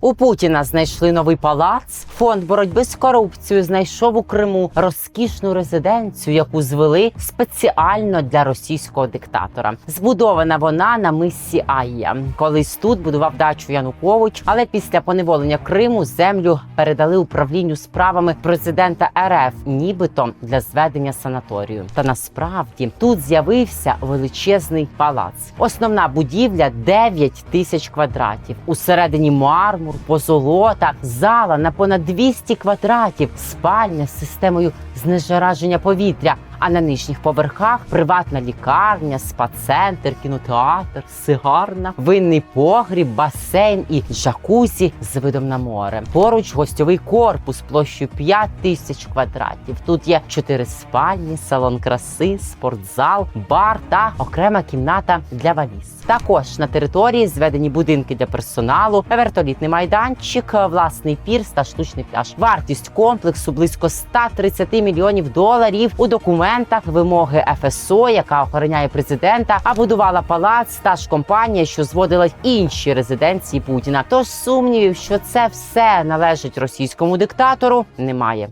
У Путіна знайшли новий палац. Фонд боротьби з корупцією знайшов у Криму розкішну резиденцію, яку звели спеціально для російського диктатора. Збудована вона на мисі Айя. Колись тут будував дачу Янукович, але після поневолення Криму землю передали управлінню справами президента РФ, нібито для зведення санаторію. Та насправді тут з'явився величезний палац. Основна будівля 9 тисяч квадратів. Усередині мармур, позолота, зала на понад 200 квадратів, спальня з системою знежараження повітря. А на нижніх поверхах приватна лікарня, спа-центр, кінотеатр, сигарна, винний погріб, басейн і джакузі з видом на море. Поруч гостьовий корпус площею 5 тисяч квадратів. Тут є чотири спальні, салон краси, спортзал, бар та окрема кімната для валіз. Також на території зведені будинки для персоналу, вертолітний майданчик, власний пірс та штучний пляж. Вартість комплексу близько 130 мільйонів доларів. У документах вимоги ФСО, яка охороняє президента, а будувала палац та ж компанія, що зводила інші резиденції Путіна. Тож сумнівів, що це все належить російському диктатору, немає.